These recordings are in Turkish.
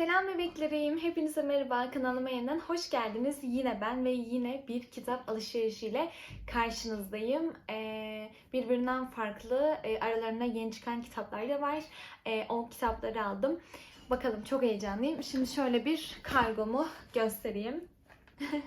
Selam bebeklerim. Hepinize merhaba. Kanalıma yeniden hoş geldiniz. Yine ben ve yine bir kitap alışverişiyle karşınızdayım. Ee, birbirinden farklı e, aralarına yeni çıkan kitaplar da var. Ee, o kitapları aldım. Bakalım çok heyecanlıyım. Şimdi şöyle bir kargomu göstereyim.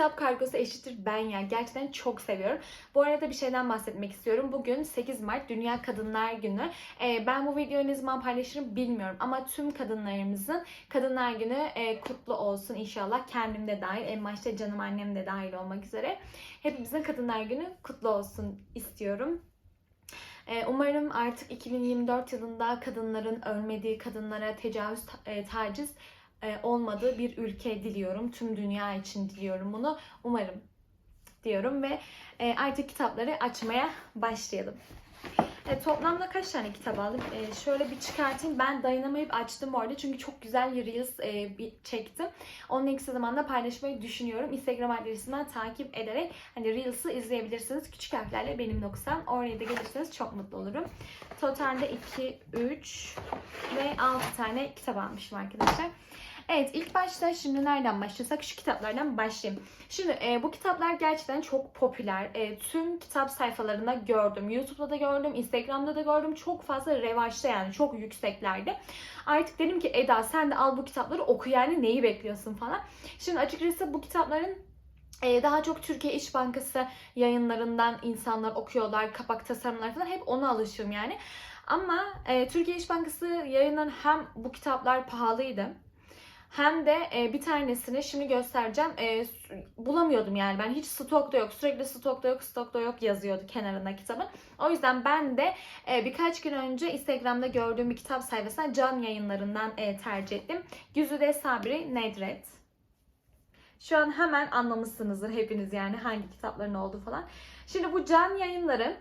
Kitap kargosu eşittir ben ya. Gerçekten çok seviyorum. Bu arada bir şeyden bahsetmek istiyorum. Bugün 8 Mart Dünya Kadınlar Günü. Ee, ben bu videoyu ne zaman paylaşırım bilmiyorum. Ama tüm kadınlarımızın Kadınlar Günü e, kutlu olsun inşallah. Kendim de dahil. En başta canım annem de dahil olmak üzere. Hepimizin Kadınlar Günü kutlu olsun istiyorum. Ee, Umarım artık 2024 yılında kadınların ölmediği, kadınlara tecavüz, e, taciz olmadığı bir ülke diliyorum. Tüm dünya için diliyorum bunu. Umarım diyorum ve e, artık kitapları açmaya başlayalım. E, toplamda kaç tane kitap aldım? E, şöyle bir çıkartayım. Ben dayanamayıp açtım orada çünkü çok güzel Reels e, bir çektim. Onu en kısa zamanda paylaşmayı düşünüyorum. Instagram adresinden takip ederek hani Reels'ı izleyebilirsiniz. Küçük harflerle benim noksan. Oraya da gelirseniz çok mutlu olurum. Totalde 2, 3 ve 6 tane kitap almışım arkadaşlar. Evet ilk başta şimdi nereden başlasak şu kitaplardan başlayayım. Şimdi e, bu kitaplar gerçekten çok popüler. E, tüm kitap sayfalarında gördüm. YouTube'da da gördüm, Instagram'da da gördüm. Çok fazla revaçta yani çok yükseklerde. Artık dedim ki Eda sen de al bu kitapları oku yani neyi bekliyorsun falan. Şimdi açıkçası bu kitapların ee, daha çok Türkiye İş Bankası yayınlarından insanlar okuyorlar, kapak tasarımları falan hep ona alışığım yani. Ama e, Türkiye İş Bankası yayınlanan hem bu kitaplar pahalıydı hem de e, bir tanesini şimdi göstereceğim. E, bulamıyordum yani ben hiç stokta yok. Sürekli stokta yok, stokta yok yazıyordu kenarında kitabın. O yüzden ben de e, birkaç gün önce Instagram'da gördüğüm bir kitap sayfasına can yayınlarından e, tercih ettim. Güzide Sabri Nedret. Şu an hemen anlamışsınızdır hepiniz yani hangi kitapların olduğu falan. Şimdi bu can yayınları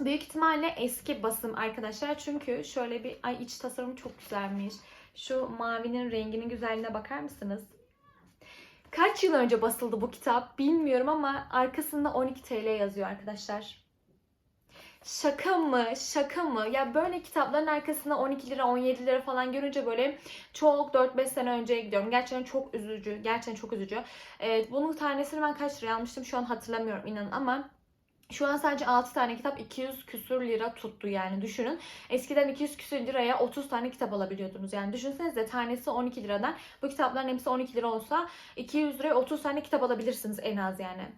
büyük ihtimalle eski basım arkadaşlar. Çünkü şöyle bir ay iç tasarım çok güzelmiş. Şu mavinin renginin güzelliğine bakar mısınız? Kaç yıl önce basıldı bu kitap bilmiyorum ama arkasında 12 TL yazıyor arkadaşlar. Şaka mı? Şaka mı? Ya böyle kitapların arkasında 12 lira 17 lira falan görünce böyle çok 4-5 sene önceye gidiyorum. Gerçekten çok üzücü. Gerçekten çok üzücü. Evet, bunun tanesini ben kaç liraya almıştım şu an hatırlamıyorum inanın ama şu an sadece 6 tane kitap 200 küsür lira tuttu yani düşünün. Eskiden 200 küsür liraya 30 tane kitap alabiliyordunuz. Yani düşünsenize tanesi 12 liradan. Bu kitapların hepsi 12 lira olsa 200 liraya 30 tane kitap alabilirsiniz en az yani.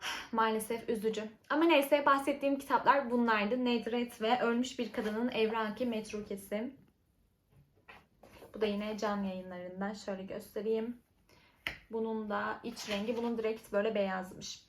Maalesef üzücü. Ama neyse bahsettiğim kitaplar bunlardı. Nedret ve Ölmüş Bir Kadının Evraki Metrukesi. Bu da yine can yayınlarından. Şöyle göstereyim. Bunun da iç rengi. Bunun direkt böyle beyazmış.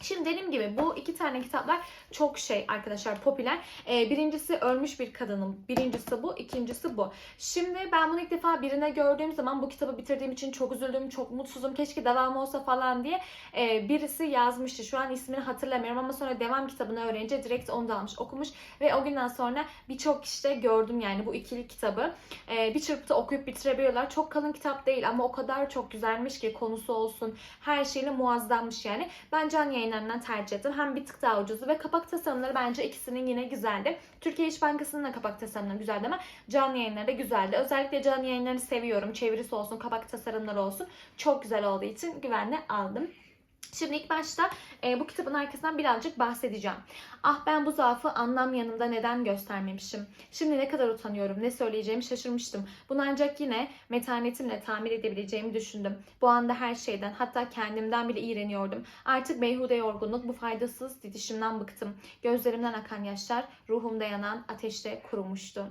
Şimdi dediğim gibi bu iki tane kitaplar çok şey arkadaşlar popüler. Ee, birincisi Ölmüş Bir Kadının. Birincisi bu, ikincisi bu. Şimdi ben bunu ilk defa birine gördüğüm zaman bu kitabı bitirdiğim için çok üzüldüm, çok mutsuzum. Keşke devamı olsa falan diye e, birisi yazmıştı. Şu an ismini hatırlamıyorum ama sonra devam kitabını öğrenince direkt onu da almış, okumuş. Ve o günden sonra birçok işte gördüm yani bu ikili kitabı. E, bir çırpıda okuyup bitirebiliyorlar. Çok kalın kitap değil ama o kadar çok güzelmiş ki konusu olsun. Her şeyle muazzammış yani. Ben Can yayınlarından tercih ettim. Hem bir tık daha ucuzdu ve kapak tasarımları bence ikisinin yine güzeldi. Türkiye İş Bankası'nın da kapak tasarımları güzeldi ama Can yayınları da güzeldi. Özellikle Can yayınlarını seviyorum. Çevirisi olsun, kapak tasarımları olsun. Çok güzel olduğu için güvenle aldım. Şimdi ilk başta e, bu kitabın arkasından birazcık bahsedeceğim. Ah ben bu zaafı anlam yanımda neden göstermemişim? Şimdi ne kadar utanıyorum, ne söyleyeceğimi şaşırmıştım. Bunu ancak yine metanetimle tamir edebileceğimi düşündüm. Bu anda her şeyden, hatta kendimden bile iğreniyordum. Artık beyhude yorgunluk, bu faydasız didişimden bıktım. Gözlerimden akan yaşlar, ruhumda yanan ateşte kurumuştu.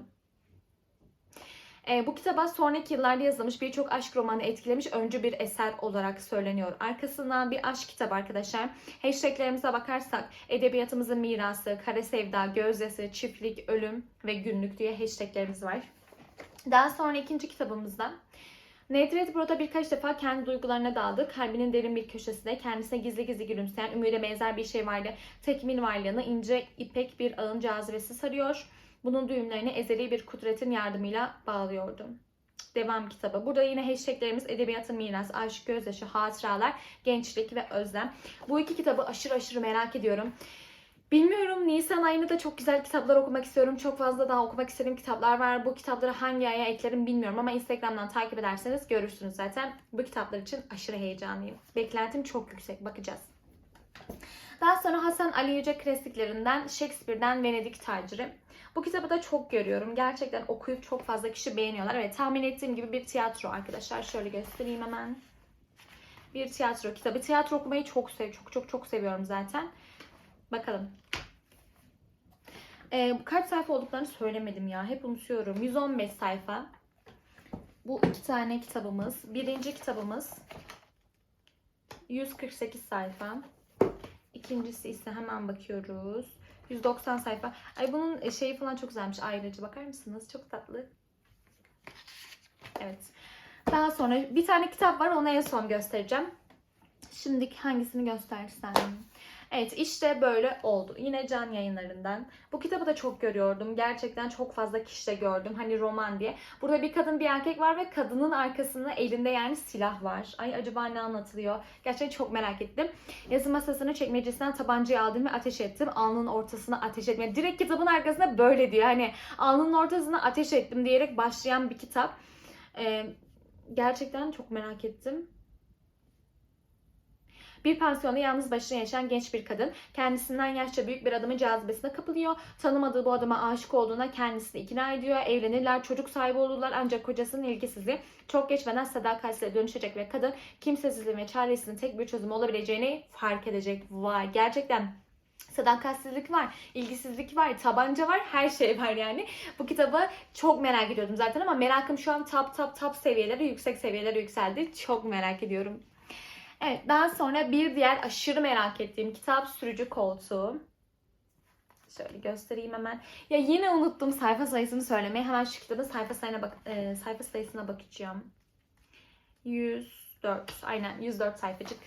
E, bu kitaba sonraki yıllarda yazılmış birçok aşk romanı etkilemiş öncü bir eser olarak söyleniyor. Arkasından bir aşk kitabı arkadaşlar. Hashtaglerimize bakarsak edebiyatımızın mirası, kara sevda, gözdesi, çiftlik, ölüm ve günlük diye hashtaglerimiz var. Daha sonra ikinci kitabımızda Nedret burada birkaç defa kendi duygularına daldı. Kalbinin derin bir köşesinde kendisine gizli gizli gülümseyen, ümide benzer bir şey vardı. Tekmin varlığını ince ipek bir ağın cazibesi sarıyor bunun düğümlerini ezeli bir kudretin yardımıyla bağlıyordu. Devam kitabı. Burada yine hashtaglerimiz edebiyatın miras, aşk, gözyaşı, hatıralar, gençlik ve özlem. Bu iki kitabı aşırı aşırı merak ediyorum. Bilmiyorum Nisan ayında da çok güzel kitaplar okumak istiyorum. Çok fazla daha okumak istediğim kitaplar var. Bu kitapları hangi aya eklerim bilmiyorum ama Instagram'dan takip ederseniz görürsünüz zaten. Bu kitaplar için aşırı heyecanlıyım. Beklentim çok yüksek. Bakacağız. Daha sonra Hasan Ali Yüce klasiklerinden Shakespeare'den Venedik Taciri. Bu kitabı da çok görüyorum. Gerçekten okuyup çok fazla kişi beğeniyorlar. Evet tahmin ettiğim gibi bir tiyatro arkadaşlar. Şöyle göstereyim hemen. Bir tiyatro kitabı. Tiyatro okumayı çok sev, çok çok çok seviyorum zaten. Bakalım. Ee, kaç sayfa olduklarını söylemedim ya. Hep unutuyorum. 115 sayfa. Bu iki tane kitabımız. Birinci kitabımız 148 sayfa. İkincisi ise hemen bakıyoruz. 190 sayfa. Ay bunun şeyi falan çok güzelmiş. Ayrıcı bakar mısınız? Çok tatlı. Evet. Daha sonra bir tane kitap var. Onu en son göstereceğim. Şimdi hangisini göstersem? Evet işte böyle oldu. Yine can yayınlarından. Bu kitabı da çok görüyordum. Gerçekten çok fazla kişi de gördüm. Hani roman diye. Burada bir kadın bir erkek var ve kadının arkasında elinde yani silah var. Ay acaba ne anlatılıyor? Gerçekten çok merak ettim. Yazı masasını çekmecesinden tabancayı aldım ve ateş ettim. Alnının ortasına ateş etme. Direkt kitabın arkasında böyle diyor. Hani alnının ortasına ateş ettim diyerek başlayan bir kitap. Ee, gerçekten çok merak ettim. Bir pansiyonda yalnız başına yaşayan genç bir kadın kendisinden yaşça büyük bir adamın cazibesine kapılıyor. Tanımadığı bu adama aşık olduğuna kendisini ikna ediyor. Evlenirler, çocuk sahibi olurlar ancak kocasının ilgisizliği çok geçmeden sadakatsizliğe dönüşecek ve kadın kimsesizliğin ve çaresinin tek bir çözüm olabileceğini fark edecek. Vay gerçekten sadakatsizlik var, ilgisizlik var, tabanca var, her şey var yani. Bu kitabı çok merak ediyordum zaten ama merakım şu an top top top seviyelere, yüksek seviyelere yükseldi. Çok merak ediyorum. Evet, daha sonra bir diğer aşırı merak ettiğim kitap Sürücü Koltuğu. Şöyle göstereyim hemen. Ya yine unuttum sayfa sayısını söylemeyi. Hemen şu kitabın sayfa sayısına bak e, sayfa sayısına bakacağım. 104. Aynen 104 sayfacık.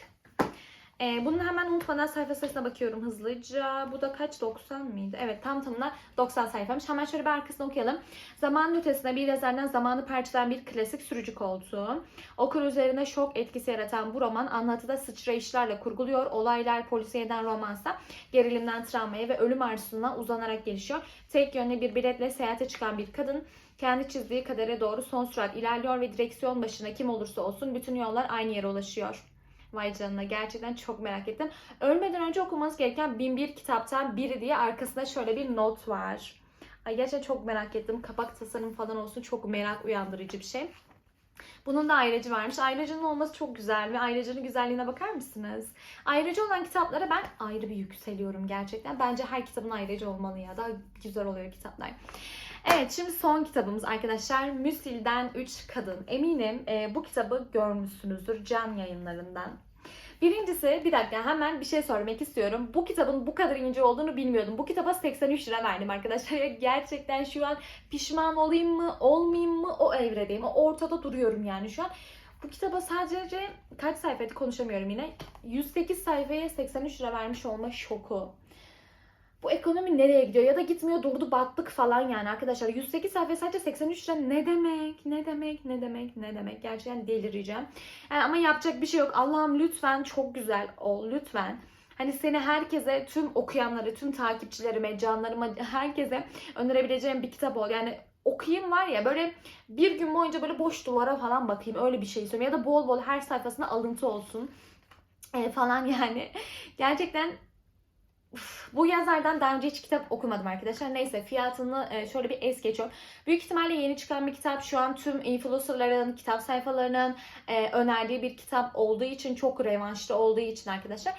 E, bunu hemen unutmadan sayfa sayısına bakıyorum hızlıca. Bu da kaç? 90 mıydı? Evet tam tamına 90 sayfamış. Hemen şöyle bir arkasını okuyalım. Zamanın ötesinde bir yazardan zamanı parçalayan bir klasik sürücü koltuğu. Okur üzerine şok etkisi yaratan bu roman anlatıda sıçrayışlarla kurguluyor. Olaylar polisiyeden romansa gerilimden travmaya ve ölüm arzusuna uzanarak gelişiyor. Tek yönlü bir biletle seyahate çıkan bir kadın kendi çizdiği kadere doğru son sürat ilerliyor ve direksiyon başına kim olursa olsun bütün yollar aynı yere ulaşıyor. Vay canına gerçekten çok merak ettim. Ölmeden önce okumanız gereken 1001 kitaptan biri diye arkasında şöyle bir not var. Ay gerçekten çok merak ettim. Kapak tasarım falan olsun çok merak uyandırıcı bir şey. Bunun da ayrıcı varmış. Ayrıcının olması çok güzel ve ayrıcının güzelliğine bakar mısınız? Ayrıcı olan kitaplara ben ayrı bir yükseliyorum gerçekten. Bence her kitabın ayrıcı olmalı ya. Daha güzel oluyor kitaplar. Evet şimdi son kitabımız arkadaşlar. Müsil'den 3 Kadın. Eminim e, bu kitabı görmüşsünüzdür can yayınlarından. Birincisi bir dakika hemen bir şey söylemek istiyorum. Bu kitabın bu kadar ince olduğunu bilmiyordum. Bu kitaba 83 lira verdim arkadaşlar. Gerçekten şu an pişman olayım mı olmayayım mı o evredeyim. O ortada duruyorum yani şu an. Bu kitaba sadece kaç sayfaydı konuşamıyorum yine. 108 sayfaya 83 lira vermiş olma şoku bu ekonomi nereye gidiyor ya da gitmiyor durdu battık falan yani arkadaşlar 108 sayfa sadece 83 lira ne demek ne demek ne demek ne demek gerçekten delireceğim yani ama yapacak bir şey yok Allah'ım lütfen çok güzel ol lütfen Hani seni herkese, tüm okuyanları, tüm takipçilerime, canlarıma, herkese önerebileceğim bir kitap ol. Yani okuyayım var ya böyle bir gün boyunca böyle boş duvara falan bakayım. Öyle bir şey istiyorum. Ya da bol bol her sayfasına alıntı olsun. E, falan yani. Gerçekten bu yazardan daha önce hiç kitap okumadım arkadaşlar. Neyse fiyatını e, şöyle bir es geçiyorum. Büyük ihtimalle yeni çıkan bir kitap. Şu an tüm influencerların, kitap sayfalarının e, önerdiği bir kitap olduğu için çok revanşlı olduğu için arkadaşlar.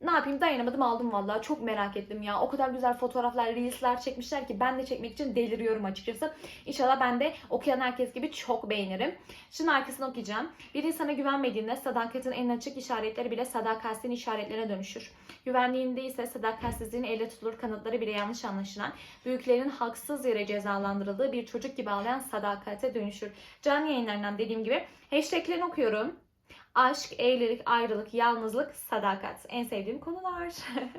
Ne yapayım dayanamadım aldım vallahi çok merak ettim ya. O kadar güzel fotoğraflar, reelsler çekmişler ki ben de çekmek için deliriyorum açıkçası. İnşallah ben de okuyan herkes gibi çok beğenirim. Şimdi arkasını okuyacağım. Bir insana güvenmediğinde sadakatin en açık işaretleri bile sadakatsizliğin işaretlerine dönüşür. Güvenliğinde ise sadakatsizliğin elle tutulur kanıtları bile yanlış anlaşılan, büyüklerin haksız yere cezalandırıldığı bir çocuk gibi ağlayan sadakate dönüşür. Can yayınlarından dediğim gibi hashtaglerini okuyorum. Aşk, evlilik, ayrılık, yalnızlık, sadakat. En sevdiğim konular.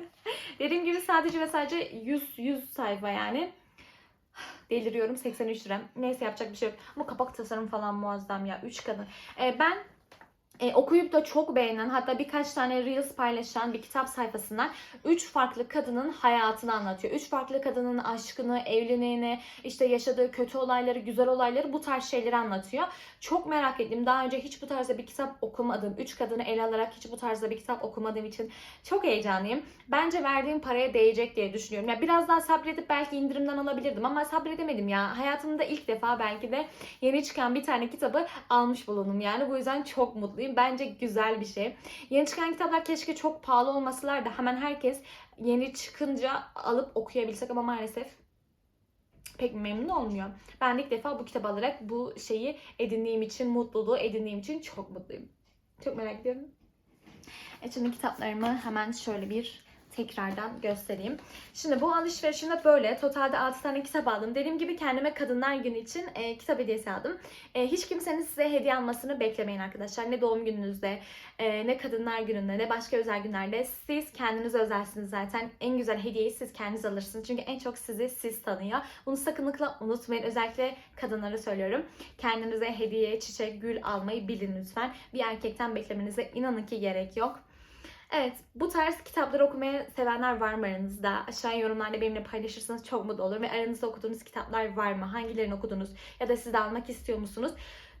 Dediğim gibi sadece ve sadece 100, 100 sayfa yani. Deliriyorum 83 lira. Neyse yapacak bir şey yok. Ama kapak tasarım falan muazzam ya. 3 kadın. Ee, ben e, okuyup da çok beğenen hatta birkaç tane Reels paylaşan bir kitap sayfasından üç farklı kadının hayatını anlatıyor. Üç farklı kadının aşkını, evliliğini, işte yaşadığı kötü olayları, güzel olayları bu tarz şeyleri anlatıyor. Çok merak ettim. Daha önce hiç bu tarzda bir kitap okumadım. Üç kadını ele alarak hiç bu tarzda bir kitap okumadığım için çok heyecanlıyım. Bence verdiğim paraya değecek diye düşünüyorum. Ya biraz daha sabredip belki indirimden alabilirdim ama sabredemedim ya. Hayatımda ilk defa belki de yeni çıkan bir tane kitabı almış bulundum. Yani bu yüzden çok mutluyum. Bence güzel bir şey. Yeni çıkan kitaplar keşke çok pahalı olmasalar da hemen herkes yeni çıkınca alıp okuyabilsek ama maalesef pek memnun olmuyor. Ben ilk defa bu kitabı alarak bu şeyi edindiğim için, mutluluğu edindiğim için çok mutluyum. Çok merak ediyorum. E şimdi kitaplarımı hemen şöyle bir tekrardan göstereyim. Şimdi bu alışverişimde böyle totalde 6 tane kitap aldım. Dediğim gibi kendime Kadınlar Günü için e, kitap hediyesi aldım. E, hiç kimsenin size hediye almasını beklemeyin arkadaşlar. Ne doğum gününüzde, e, ne Kadınlar Günü'nde, ne başka özel günlerde. Siz kendiniz özelsiniz zaten. En güzel hediyeyi siz kendiniz alırsınız. Çünkü en çok sizi siz tanıyor. Bunu sakınlıkla unutmayın. Özellikle kadınlara söylüyorum. Kendinize hediye, çiçek, gül almayı bilin lütfen. Bir erkekten beklemenize inanın ki gerek yok. Evet, bu tarz kitapları okumaya sevenler var mı aranızda? Aşağı yorumlarda benimle paylaşırsanız çok mutlu olurum. Ve aranızda okuduğunuz kitaplar var mı? Hangilerini okudunuz? Ya da siz de almak istiyor musunuz?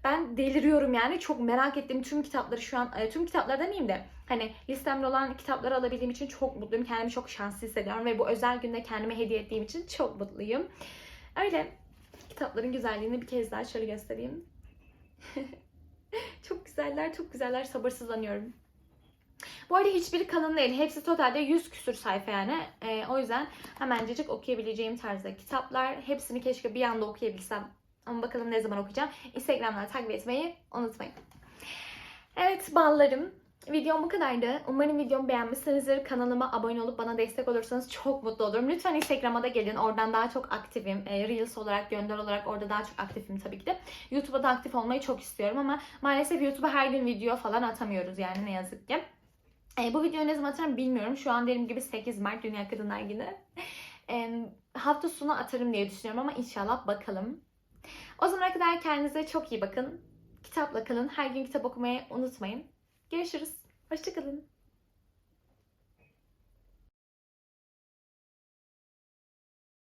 Ben deliriyorum yani. Çok merak ettiğim tüm kitapları şu an, e, tüm kitapları demeyeyim de hani listemde olan kitapları alabildiğim için çok mutluyum. Kendimi çok şanslı hissediyorum ve bu özel günde kendime hediye ettiğim için çok mutluyum. Öyle kitapların güzelliğini bir kez daha şöyle göstereyim. çok güzeller, çok güzeller. Sabırsızlanıyorum. Bu arada hiçbiri kalın değil. Hepsi totalde 100 küsür sayfa yani. Ee, o yüzden hemencecik okuyabileceğim tarzda kitaplar. Hepsini keşke bir anda okuyabilsem. Ama bakalım ne zaman okuyacağım. Instagram'dan takip etmeyi unutmayın. Evet ballarım. Videom bu kadardı. Umarım videomu beğenmişsinizdir. Kanalıma abone olup bana destek olursanız çok mutlu olurum. Lütfen Instagram'a da gelin. Oradan daha çok aktifim. E, Reels olarak, gönder olarak orada daha çok aktifim tabii ki de. YouTube'a da aktif olmayı çok istiyorum ama maalesef YouTube'a her gün video falan atamıyoruz yani ne yazık ki. E, bu videoyu ne zaman atarım bilmiyorum. Şu an dediğim gibi 8 Mart Dünya Kadınlar Günü. E, hafta sonu atarım diye düşünüyorum ama inşallah bakalım. O zamana kadar kendinize çok iyi bakın. Kitapla kalın. Her gün kitap okumayı unutmayın. Görüşürüz. Hoşçakalın.